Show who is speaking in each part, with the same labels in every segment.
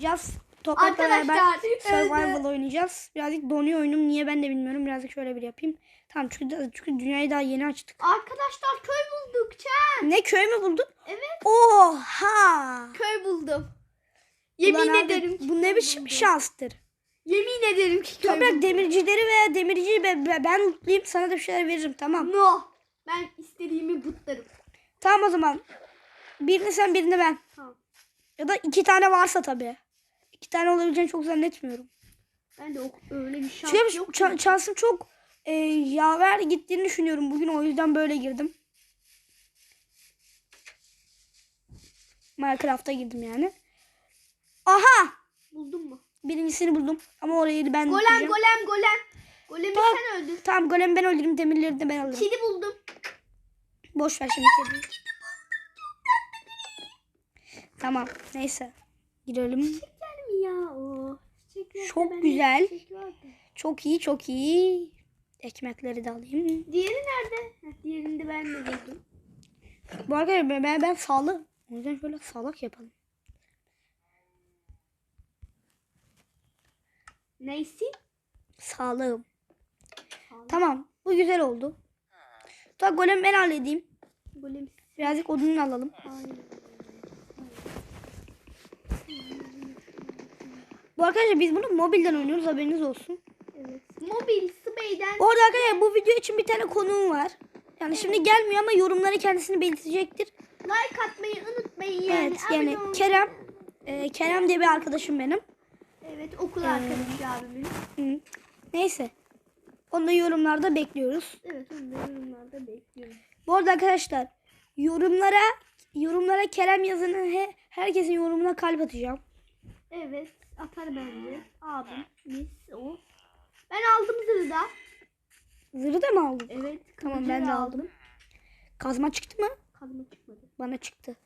Speaker 1: oynayacağız. Toprakla beraber
Speaker 2: Arkadaşlar.
Speaker 1: survival oynayacağız. Birazcık donuyor oyunum. Niye ben de bilmiyorum. Birazcık şöyle bir yapayım. Tamam çünkü, çünkü dünyayı daha yeni açtık.
Speaker 2: Arkadaşlar köy bulduk. Çen.
Speaker 1: Ne köy mü buldun?
Speaker 2: Evet.
Speaker 1: Oha!
Speaker 2: Köy buldum. Yemin
Speaker 1: Ulan abi,
Speaker 2: ederim ki
Speaker 1: Bu ne biçim şanstır.
Speaker 2: Yemin ederim ki köy
Speaker 1: Toprak
Speaker 2: buldum.
Speaker 1: demircileri veya demirciyi be- be- ben lootlayayım sana da bir şeyler veririm tamam.
Speaker 2: No. Ben istediğimi butlarım.
Speaker 1: Tamam o zaman. Birini sen birini ben.
Speaker 2: Tamam.
Speaker 1: Ya da iki tane varsa tabii. İki tane olabileceğini çok zannetmiyorum.
Speaker 2: Ben de o, öyle bir şans
Speaker 1: Çünkü
Speaker 2: yok.
Speaker 1: ça- şansım çok e, yaver gittiğini düşünüyorum. Bugün o yüzden böyle girdim. Minecraft'a girdim yani. Aha!
Speaker 2: Buldun mu?
Speaker 1: Birincisini buldum. Ama orayı ben
Speaker 2: Golem
Speaker 1: diyeceğim.
Speaker 2: golem golem. Golemi
Speaker 1: Bak.
Speaker 2: sen öldür.
Speaker 1: Tamam golemi ben öldürürüm. Demirleri de ben alırım.
Speaker 2: Kedi buldum.
Speaker 1: Boş ver şimdi kediyi. Tamam. Neyse. Girelim.
Speaker 2: Ya o? Çiçekler
Speaker 1: Çok güzel. Çok iyi çok iyi. Ekmekleri de alayım.
Speaker 2: Diğeri nerede? Diğerini de ben de buldum.
Speaker 1: Bu arada ben, ben, ben sağlı. O yüzden şöyle salak yapalım.
Speaker 2: Neysin?
Speaker 1: Sağlığım.
Speaker 2: Sağlık.
Speaker 1: Tamam. Bu güzel oldu. Da golem ben halledeyim.
Speaker 2: Golem.
Speaker 1: Birazcık odunu alalım.
Speaker 2: Aynen.
Speaker 1: Bu arkadaşlar biz bunu mobilden oynuyoruz haberiniz olsun.
Speaker 2: Evet. Mobil Spey'den
Speaker 1: Bu arada arkadaşlar bu video için bir tane konuğum var. Yani şimdi gelmiyor ama yorumları kendisini belirtecektir.
Speaker 2: like atmayı unutmayın yani.
Speaker 1: evet yani
Speaker 2: olmayı-
Speaker 1: Kerem. e, Kerem diye bir arkadaşım benim.
Speaker 2: Evet okul arkadaşı abimin.
Speaker 1: Hı. Neyse. Onu da yorumlarda bekliyoruz.
Speaker 2: Evet onu da yorumlarda bekliyorum.
Speaker 1: Bu arada arkadaşlar yorumlara yorumlara Kerem yazını he, herkesin yorumuna kalp atacağım.
Speaker 2: Evet atar bence. Abim, biz, o. Ben aldım zırhı da.
Speaker 1: Zırhı da mı aldın?
Speaker 2: Evet.
Speaker 1: Tamam ben de
Speaker 2: da
Speaker 1: aldım. Kazma çıktı mı?
Speaker 2: Kazma çıkmadı.
Speaker 1: Bana çıktı.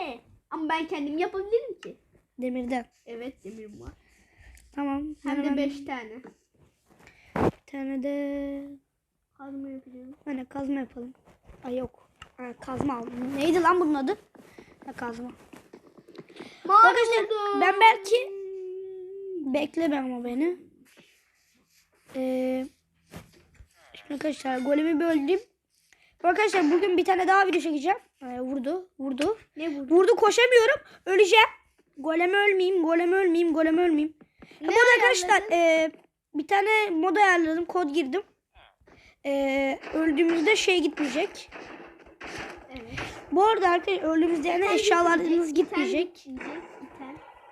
Speaker 2: Ne? Ama ben kendim yapabilirim ki.
Speaker 1: Demirden.
Speaker 2: Evet demirim var.
Speaker 1: Tamam.
Speaker 2: Hem de
Speaker 1: hemen
Speaker 2: 5 tane.
Speaker 1: Bir tane de
Speaker 2: Kazma yapacağım.
Speaker 1: hani kazma yapalım. Ay yok. Ha, kazma aldım. Neydi lan bunun adı? Ha, kazma.
Speaker 2: Mavi
Speaker 1: Arkadaşlar,
Speaker 2: buldum.
Speaker 1: ben belki- Bekleme ama beni. Ee, şimdi arkadaşlar golemi bir öldüreyim. Arkadaşlar bugün bir tane daha video çekeceğim. Ee, vurdu. Vurdu.
Speaker 2: Ne vurdu?
Speaker 1: Vurdu koşamıyorum. Öleceğim. Golem ölmeyeyim. Golem ölmeyeyim. Golem ölmeyeyim.
Speaker 2: Ne
Speaker 1: arada arkadaşlar e, bir tane mod ayarladım. Kod girdim. E, öldüğümüzde şey gitmeyecek.
Speaker 2: Evet.
Speaker 1: Bu arada arkadaşlar öldüğümüzde yani
Speaker 2: İten
Speaker 1: eşyalarımız
Speaker 2: gitmeyecek,
Speaker 1: gitmeyecek.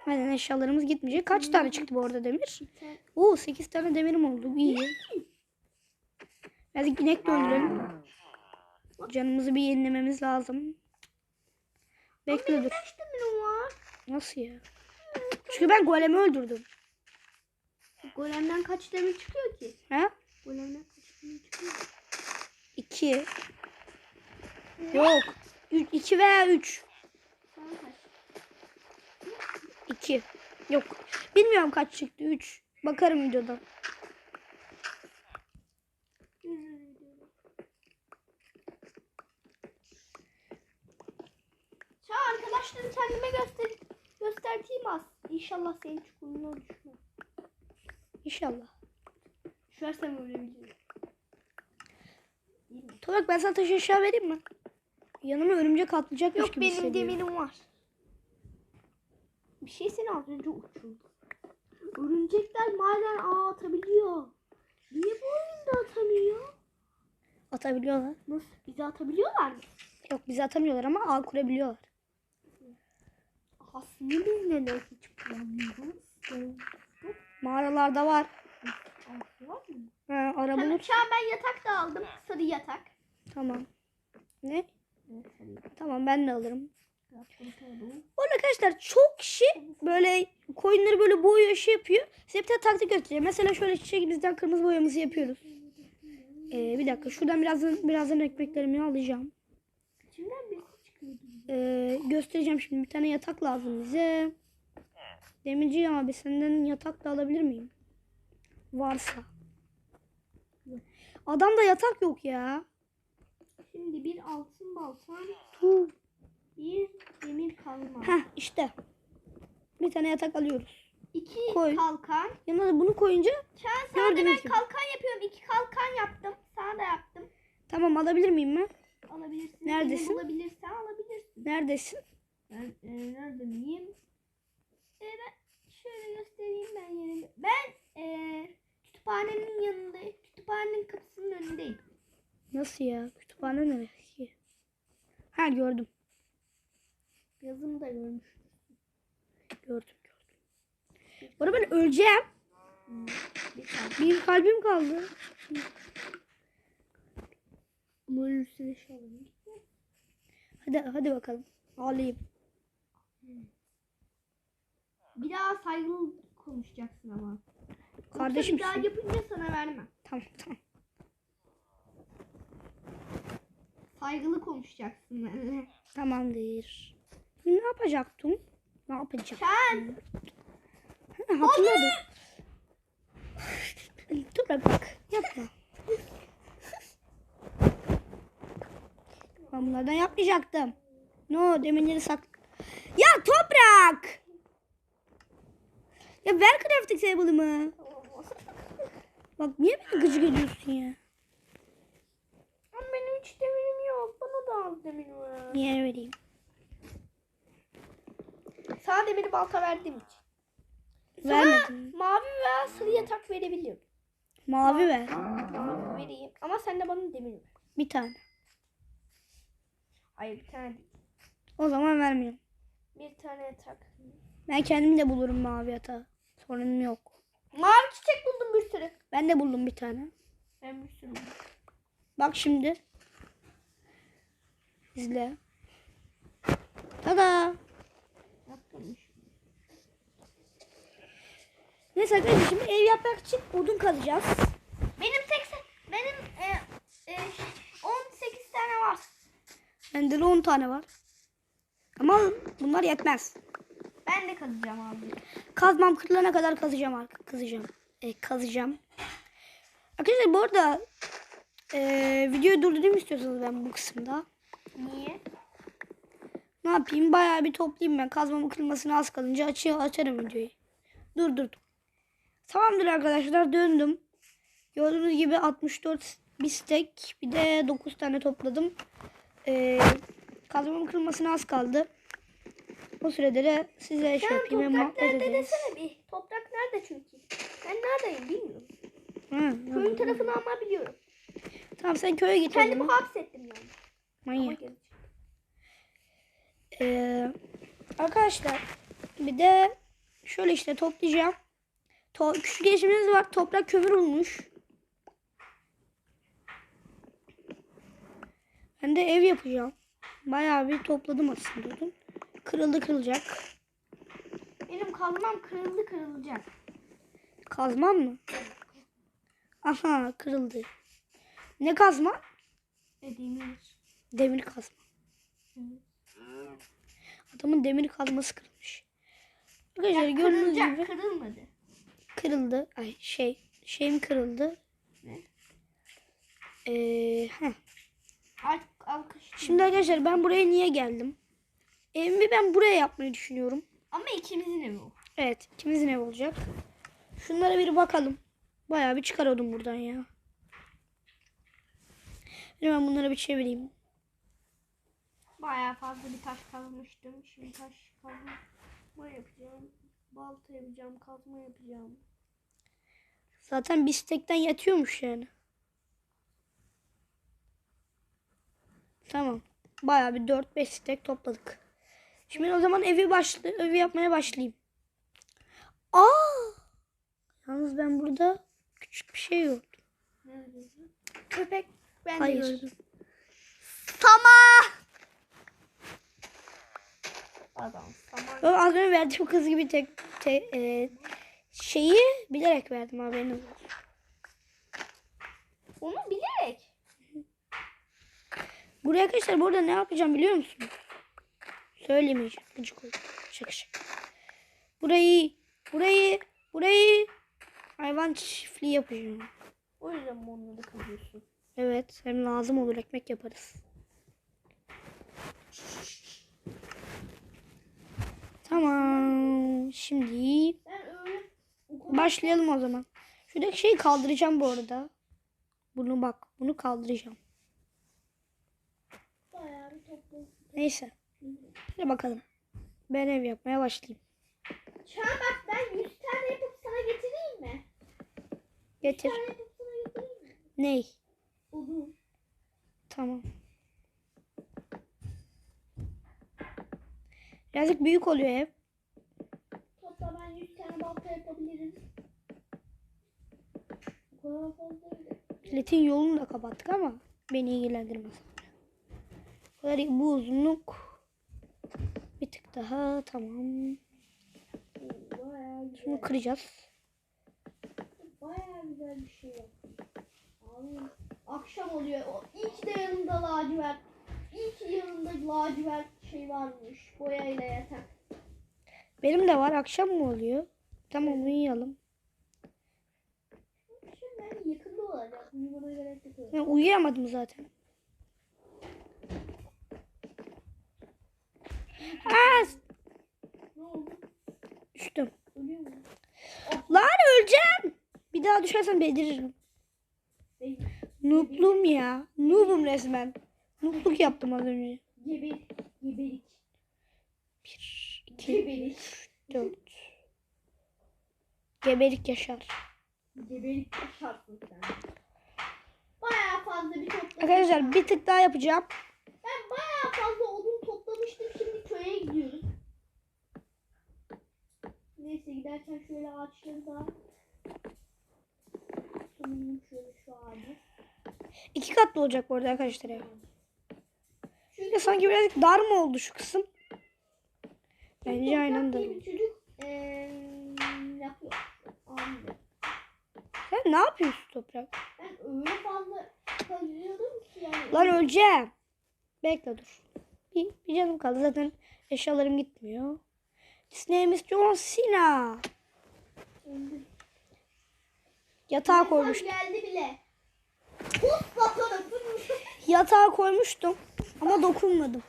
Speaker 1: Aynen eşyalarımız gitmeyecek. Kaç tane çıktı bu arada demir? Oo 8 tane demirim oldu. İyi. Birazcık inek de öldürelim. Canımızı bir yenilememiz lazım. Bekle dur. Nasıl ya? Çünkü ben golemi öldürdüm.
Speaker 2: Golemden kaç demir çıkıyor ki?
Speaker 1: Ha?
Speaker 2: Golemden kaç demir çıkıyor?
Speaker 1: 2. Yok. 2 veya 3.
Speaker 2: Sana kaç?
Speaker 1: 2. Yok. Bilmiyorum kaç çıktı. 3. Bakarım videoda.
Speaker 2: Şu arkadaşları kendime göster göstereyim az. İnşallah senin çukuruna düşmez.
Speaker 1: İnşallah.
Speaker 2: Düşersem ölebilirim.
Speaker 1: Toprak ben sana taş aşağı vereyim mi? Yanıma örümcek atlayacakmış
Speaker 2: Yok
Speaker 1: gibi
Speaker 2: benim
Speaker 1: hissediyorum.
Speaker 2: demirim var. Şey seni az önce uçurdu. Örümcekler maden ağ atabiliyor. Niye bu oyunda atamıyor?
Speaker 1: Atabiliyorlar.
Speaker 2: Nasıl? Bizi atabiliyorlar mı?
Speaker 1: Yok bizi atamıyorlar ama ağ kurabiliyorlar.
Speaker 2: Aslında biz neden hiç bulamıyoruz?
Speaker 1: Mağaralarda var. Ha, ara
Speaker 2: Tamam,
Speaker 1: bulut.
Speaker 2: şu an ben yatak da aldım. Sarı yatak.
Speaker 1: Tamam. Ne? Tamam ben de alırım. Arada arkadaşlar çok kişi böyle koyunları böyle boyuyor şey yapıyor. Size bir tane taktik göstereceğim. Mesela şöyle çiçeğimizden kırmızı boyamızı yapıyoruz. Ee, bir dakika şuradan birazdan birazdan ekmeklerimi alacağım. Ee, göstereceğim şimdi bir tane yatak lazım bize. Demirci abi senden yatak da alabilir miyim? Varsa. Adamda yatak yok ya.
Speaker 2: Şimdi bir altın baltam,
Speaker 1: Tuh.
Speaker 2: Bir demir kazma.
Speaker 1: Heh işte. Bir tane yatak alıyoruz.
Speaker 2: İki
Speaker 1: Koy.
Speaker 2: kalkan.
Speaker 1: Yanına bunu koyunca
Speaker 2: sana da
Speaker 1: Gördüğünüz
Speaker 2: ben
Speaker 1: gibi.
Speaker 2: kalkan yapıyorum. İki kalkan yaptım. Sana da yaptım.
Speaker 1: tamam alabilir miyim ben?
Speaker 2: Alabilirsin.
Speaker 1: Neredesin?
Speaker 2: Seni bulabilirsen alabilirsin.
Speaker 1: Neredesin?
Speaker 2: Ben e, nerede miyim? E, ben şöyle göstereyim ben yerimi. Ben e, kütüphanenin yanındayım. Kütüphanenin kapısının önündeyim.
Speaker 1: Nasıl ya? Kütüphane neresi? Ha gördüm.
Speaker 2: Yazımı da görmüş.
Speaker 1: Gördüm gördüm. Arada ben öleceğim.
Speaker 2: Bir tane.
Speaker 1: Benim kalbim kaldı.
Speaker 2: Ama ölürse de şey.
Speaker 1: Hadi hadi bakalım. Ağlayayım.
Speaker 2: Bir daha saygılı konuşacaksın ama.
Speaker 1: Kardeşim
Speaker 2: Bir daha yapınca sana vermem.
Speaker 1: Tamam tamam.
Speaker 2: Saygılı konuşacaksın benimle.
Speaker 1: Tamamdır. Ne yapacaktım? Ne yapacağım?
Speaker 2: Sen
Speaker 1: Ha, hatırladım. Dur bak. Yapma. Ben bunlardan yapmayacaktım. No demirleri sak. Ya toprak! Ya ver crafting table'ımı. Bak niye beni gıcık ediyorsun ya?
Speaker 2: Ama benim hiç demirim yok. Bana da al demir ver.
Speaker 1: Niye vereyim?
Speaker 2: Sana demiri balta verdiğim için.
Speaker 1: Vermedim.
Speaker 2: Mavi veya sarı yatak verebilirim.
Speaker 1: Mavi ver.
Speaker 2: Mavi vereyim. Ama sen de bana demir ver.
Speaker 1: Bir tane.
Speaker 2: Hayır bir tane değil.
Speaker 1: O zaman vermiyorum.
Speaker 2: Bir tane yatak.
Speaker 1: Ben kendim de bulurum mavi yatağı. Sorunum yok.
Speaker 2: Mavi çiçek buldum bir sürü.
Speaker 1: Ben de buldum bir tane.
Speaker 2: Ben bir sürü buldum.
Speaker 1: Bak şimdi. İzle. Tada. Neyse arkadaşlar şimdi ev yapmak için odun kazacağız.
Speaker 2: Benim 80 benim e, e, 18 tane var.
Speaker 1: Bende de 10 tane var. Ama bunlar yetmez.
Speaker 2: Ben de kazacağım abi.
Speaker 1: Kazmam kırılana kadar kazacağım artık. Kazacağım. E, kazacağım. Arkadaşlar bu arada e, videoyu durdurayım istiyorsanız ben bu kısımda.
Speaker 2: Niye?
Speaker 1: Ne yapayım? Bayağı bir toplayayım ben. Kazmamın kırılmasına az kalınca açıyor, açarım videoyu. Durdurdum. Tamamdır arkadaşlar döndüm. Gördüğünüz gibi 64 bistek bir de 9 tane topladım. Ee, kazmamın kırılmasına az kaldı. O sürede de size şey
Speaker 2: Sen
Speaker 1: yapayım ve
Speaker 2: toprak
Speaker 1: muhabbet
Speaker 2: nerede
Speaker 1: ederiz.
Speaker 2: desene bir. Toprak nerede çünkü? Ben neredeyim bilmiyorum.
Speaker 1: Hı,
Speaker 2: Köyün
Speaker 1: hı.
Speaker 2: tarafını ama biliyorum.
Speaker 1: Tamam sen köye git.
Speaker 2: Kendimi hapsettim yani.
Speaker 1: Manyak. Ee, arkadaşlar bir de şöyle işte toplayacağım. To küçük gelişimimiz var. Toprak kömür olmuş. Ben de ev yapacağım. Bayağı bir topladım aslında. dün. Kırıldı kırılacak.
Speaker 2: Benim kazmam kırıldı kırılacak.
Speaker 1: Kazmam mı? Aha kırıldı. Ne kazma?
Speaker 2: E demir.
Speaker 1: Demir kazma. Adamın demir kazması kırılmış. Arkadaşlar gördüğünüz gibi
Speaker 2: kırılmadı.
Speaker 1: Kırıldı. Ay şey şeyim kırıldı.
Speaker 2: Ne?
Speaker 1: Ee, heh.
Speaker 2: Artık alkış.
Speaker 1: Şimdi arkadaşlar ben buraya niye geldim? Evimi ben buraya yapmayı düşünüyorum.
Speaker 2: Ama ikimizin evi o.
Speaker 1: Evet ikimizin ev olacak. Şunlara bir bakalım. Bayağı bir çıkarıyordum buradan ya. Hemen bunları bir çevireyim.
Speaker 2: Bayağı fazla bir taş kazmıştım. Şimdi taş kazma yapacağım. Balta yapacağım, kazma yapacağım.
Speaker 1: Zaten bir stekten yatıyormuş yani. Tamam. Bayağı bir 4-5 stek topladık. Şimdi o zaman evi başla evi yapmaya başlayayım. Aa! Yalnız ben burada küçük bir şey gördüm.
Speaker 2: Köpek. Ben de
Speaker 1: Hayır.
Speaker 2: gördüm.
Speaker 1: Sama!
Speaker 2: Adam.
Speaker 1: Ben az önce verdiğim kız gibi tek, te- e, şeyi bilerek verdim haberiniz olsun.
Speaker 2: Onu bilerek.
Speaker 1: Buraya arkadaşlar burada ne yapacağım biliyor musun? Söylemeyeceğim. Gıcık oldum. Şaka şaka. Burayı, burayı, burayı hayvan çiftliği yapacağım.
Speaker 2: O yüzden mi onları kazıyorsun?
Speaker 1: Evet hem lazım olur ekmek yaparız. Tamam. Şimdi başlayalım o zaman. Şuradaki şeyi kaldıracağım bu arada. Bunu bak. Bunu kaldıracağım. Neyse. Hadi bakalım. Ben ev yapmaya başlayayım.
Speaker 2: Çağ bak ben 100 tane yapıp sana getireyim mi?
Speaker 1: Getir.
Speaker 2: 100 tane yapıp sana getireyim mi?
Speaker 1: Ney? Tamam. Birazcık büyük oluyor ev.
Speaker 2: Hatta ben 100 tane balta yapabilirim.
Speaker 1: Milletin yolunu da kapattık ama beni ilgilendirmez. İyi. bu uzunluk. Bir tık daha tamam. Şunu kıracağız.
Speaker 2: Bayağı güzel bir şey yaptım. Akşam oluyor. O ilk de yanında lacivert. İlk yanında lacivert şey varmış. Boyayla yatak.
Speaker 1: Benim de var. Akşam mı oluyor? Tamam uyuyalım.
Speaker 2: Şimdi ben yakında olacak. Uyumana gerek yok.
Speaker 1: Ben uyuyamadım zaten. Aa,
Speaker 2: Ne oldu?
Speaker 1: düştüm.
Speaker 2: Ölüyor mu?
Speaker 1: Lan öleceğim. Bir daha düşersem bediririm. Nooblum ya. Noobum resmen. Noobluk yaptım az önce.
Speaker 2: Geber, geberik.
Speaker 1: Bir, iki,
Speaker 2: Geberik.
Speaker 1: dört. Geberik yaşar.
Speaker 2: Geberik şartlı sen. Bayağı fazla bir toplamıştım.
Speaker 1: Arkadaşlar bir tık daha yapacağım.
Speaker 2: Ben bayağı fazla odun toplamıştım. Şimdi köye gidiyoruz. Neyse giderken şöyle ağaçları da Sanırım şöyle şu ağacı.
Speaker 1: İki katlı olacak bu arada arkadaşlar ev.
Speaker 2: Çünkü
Speaker 1: sanki birazcık dar mı oldu şu kısım? Bence
Speaker 2: çocuk yapıyor. Anladım.
Speaker 1: Sen ne yapıyorsun toprak?
Speaker 2: Ben öyle fazla kazıyordum ki yani.
Speaker 1: Lan öleceğim. Bekle dur. Bir, bir canım kaldı zaten eşyalarım gitmiyor. His name is John Cena. Yatağa koymuştum.
Speaker 2: geldi bile.
Speaker 1: Yatağa koymuştum ama dokunmadım.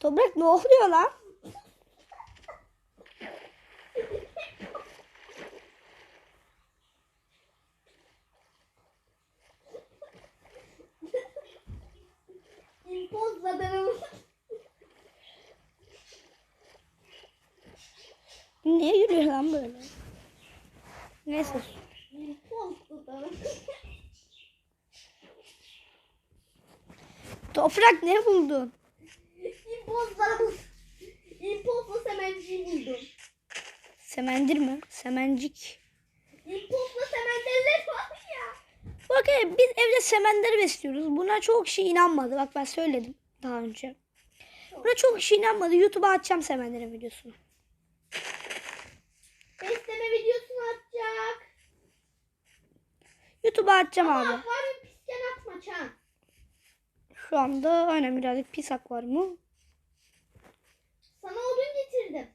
Speaker 1: Toprak ne oluyor lan?
Speaker 2: İmpozladım.
Speaker 1: Niye yürüyor lan böyle? Neyse.
Speaker 2: İmpozladım.
Speaker 1: Toprak ne buldun?
Speaker 2: İmpozladım. İmpozla semenciyi buldum.
Speaker 1: Semendir mi? Semencik.
Speaker 2: İmpozla semenderler var ya.
Speaker 1: Bak e, biz evde semender besliyoruz. Buna çok kişi inanmadı. Bak ben söyledim daha önce. Buna çok kişi inanmadı. YouTube'a atacağım semenderin videosunu.
Speaker 2: Besleme videosunu atacak.
Speaker 1: YouTube'a atacağım
Speaker 2: Ama
Speaker 1: abi.
Speaker 2: akvaryum pisken atma Çan.
Speaker 1: Şu anda aynen birazcık pis var mı?
Speaker 2: Sana odun getirdim.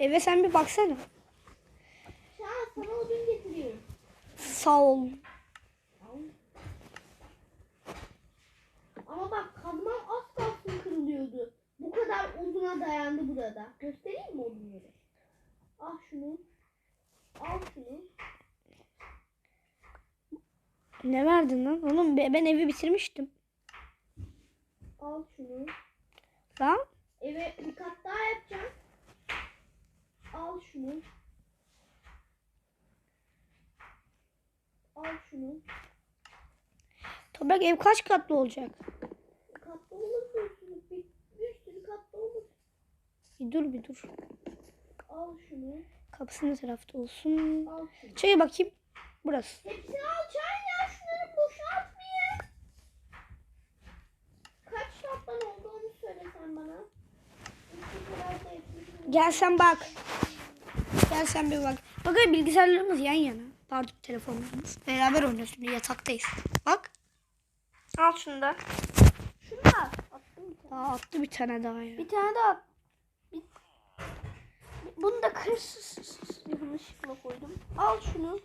Speaker 1: Eve sen bir baksana.
Speaker 2: Çan sana odun getiriyorum.
Speaker 1: Sağ ol.
Speaker 2: Ama bak kazmam az kalsın kırılıyordu. Bu kadar uzuna dayandı burada. Göstereyim mi odunları? Al şunu. Al şunu.
Speaker 1: Ne verdin lan? Oğlum be- ben evi bitirmiştim.
Speaker 2: Al şunu.
Speaker 1: Lan
Speaker 2: Eve bir kat daha yapacağım. Al şunu. Al şunu.
Speaker 1: toprak ev kaç katlı olacak?
Speaker 2: Katlı olur bir bir, sürü katlı olur.
Speaker 1: Bir dur bir dur.
Speaker 2: Al şunu.
Speaker 1: Kapısı ne tarafta olsun?
Speaker 2: Al şunu.
Speaker 1: Şöyle bakayım. Burası.
Speaker 2: Hepsini al çay ya şunları boşaltmayın. Kaç tattan oldu onu bana. Kadar da hepsini-
Speaker 1: Gel sen bak. Gel sen bir bak. Bak ay, bilgisayarlarımız yan yana. Pardon telefonlarımız. Beraber oynuyoruz şimdi yataktayız. Bak. Al şunu da.
Speaker 2: Şunu al. Attım.
Speaker 1: Aa, attı bir tane daha ya.
Speaker 2: Bir tane daha at. Bir... Bunu da kırsız yanlışlıkla koydum. Al şunu.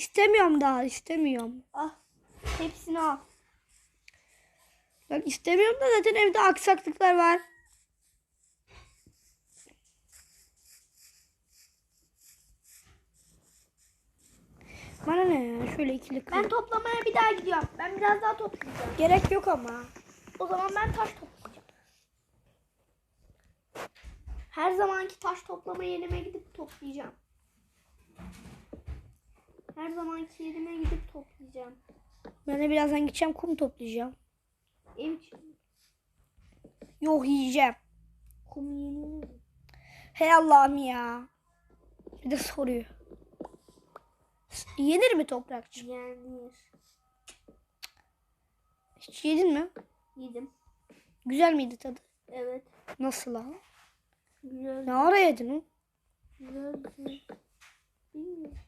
Speaker 1: İstemiyorum daha istemiyorum.
Speaker 2: Ah. Hepsini al.
Speaker 1: Ben istemiyorum da zaten evde aksaklıklar var. Bana ne ya? Şöyle ikili kıl.
Speaker 2: Ben toplamaya bir daha gidiyorum. Ben biraz daha toplayacağım.
Speaker 1: Gerek yok ama.
Speaker 2: O zaman ben taş toplayacağım. Her zamanki taş toplama yerime gidip toplayacağım. Her zamanki yerime gidip toplayacağım.
Speaker 1: Ben de birazdan gideceğim kum toplayacağım.
Speaker 2: Ev için
Speaker 1: Yok yiyeceğim.
Speaker 2: kum yenilir mi?
Speaker 1: Hey Allah'ım ya. Bir de soruyor. Yenir mi toprakçı?
Speaker 2: Yenir.
Speaker 1: Hiç yedin mi?
Speaker 2: Yedim.
Speaker 1: Güzel miydi tadı?
Speaker 2: Evet.
Speaker 1: Nasıl abi?
Speaker 2: Güzel.
Speaker 1: Ne ara yedin o?
Speaker 2: Güzel. güzel. Bilmiyorum.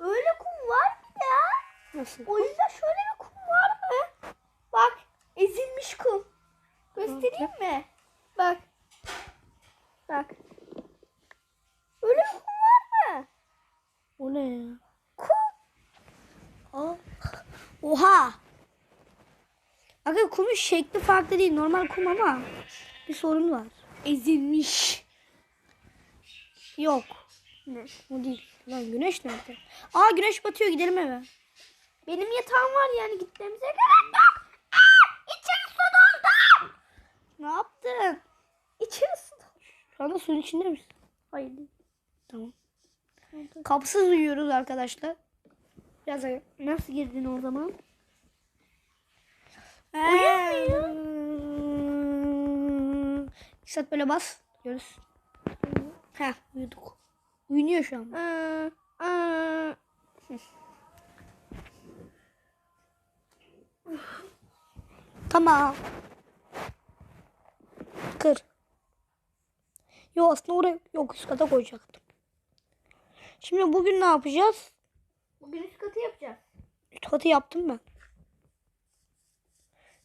Speaker 2: Öyle kum var mı ya?
Speaker 1: Nasıl?
Speaker 2: O yüzden şöyle bir kum var mı? Bak ezilmiş kum. Göstereyim mi? Bak. Bak. Öyle bir kum var mı?
Speaker 1: O ne ya?
Speaker 2: Kum.
Speaker 1: Aa. Oha. Aga kumun şekli farklı değil. Normal kum ama bir sorun var. Ezilmiş. Yok.
Speaker 2: Ne?
Speaker 1: O değil. Lan güneş nerede? Aa güneş batıyor gidelim eve.
Speaker 2: Benim yatağım var yani gitmemize gerek yok. Aa, içeri su doldu.
Speaker 1: Ne yaptın?
Speaker 2: İçeri su doldu.
Speaker 1: Şu anda suyun içinde misin?
Speaker 2: Hayır.
Speaker 1: Tamam. Kapsız uyuyoruz arkadaşlar. Biraz
Speaker 2: Nasıl girdin o zaman?
Speaker 1: İki saat böyle bas. Görürüz. Heh uyuduk. Uyunuyor şu an. Tamam. Kır. Yok aslında oraya yok üst kata koyacaktım. Şimdi bugün ne yapacağız?
Speaker 2: Bugün üst katı yapacağız.
Speaker 1: Üst katı yaptım ben.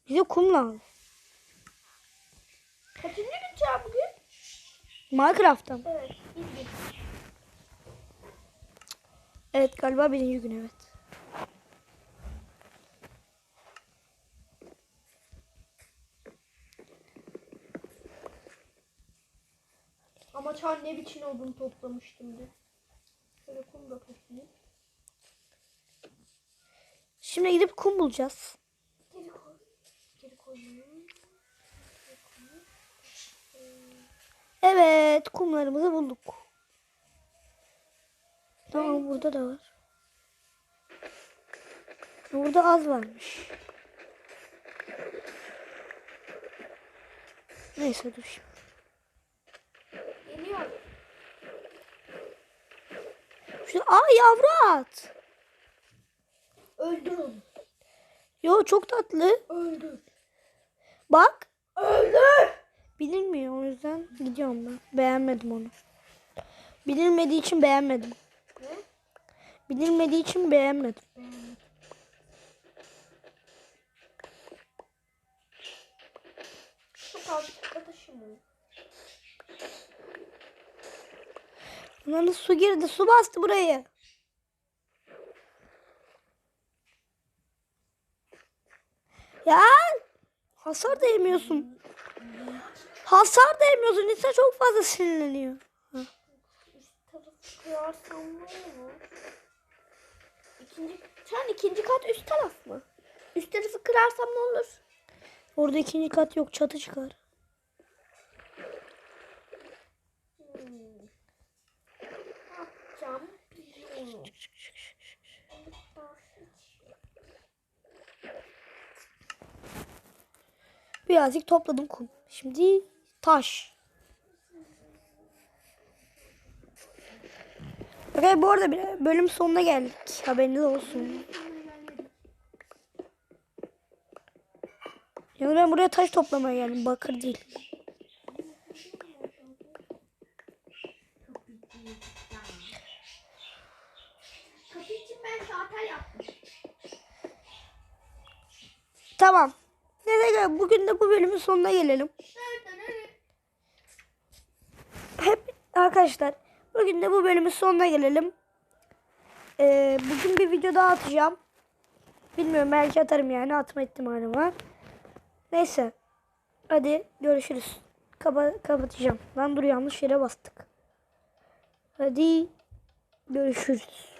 Speaker 1: Bize kum lazım.
Speaker 2: Kaçıncı gün çağ bugün?
Speaker 1: Minecraft'tan.
Speaker 2: Evet. gün.
Speaker 1: Evet galiba birinci gün evet.
Speaker 2: Ama çağ ne biçim odun toplamıştım de. Şöyle kum da toplayayım.
Speaker 1: Şimdi gidip kum bulacağız.
Speaker 2: Geri koy. Geri koymayayım.
Speaker 1: Evet kumlarımızı bulduk. Tamam burada da var. Burada az varmış. Neyse dur şimdi.
Speaker 2: Geliyor.
Speaker 1: Şu, aa yavru at.
Speaker 2: Öldür onu.
Speaker 1: Yo çok tatlı.
Speaker 2: Öldür.
Speaker 1: Bak.
Speaker 2: Öldür.
Speaker 1: Bilinmiyor o yüzden gidiyorum ben. Beğenmedim onu. Bilinmediği için beğenmedim. Bilinmediği için beğenmedim. Bunların su girdi. Su bastı burayı. Ya hasar değmiyorsun. Hasar değmiyorsun. İnsan çok fazla sinirleniyor.
Speaker 2: Üst tarafı kırarsam ne olur? İkinci, sen ikinci kat üst taraf mı? Üst tarafı kırarsam ne olur?
Speaker 1: Orada ikinci kat yok. Çatı çıkar.
Speaker 2: Ne yapacağım? Bilmiyorum.
Speaker 1: Birazcık topladım kum. Şimdi taş. Okay, bu arada bölüm sonuna geldik. Haberiniz olsun. Yani ben buraya taş toplamaya geldim. Bakır değil. Tamam. Neyse gel, bugün de bu bölümün sonuna gelelim. Hep arkadaşlar bugün de bu bölümün sonuna gelelim. Ee, bugün bir video daha atacağım. Bilmiyorum belki atarım yani atma ihtimalim var. Neyse. Hadi görüşürüz. Kapa kapatacağım. Lan dur yanlış yere bastık. Hadi görüşürüz.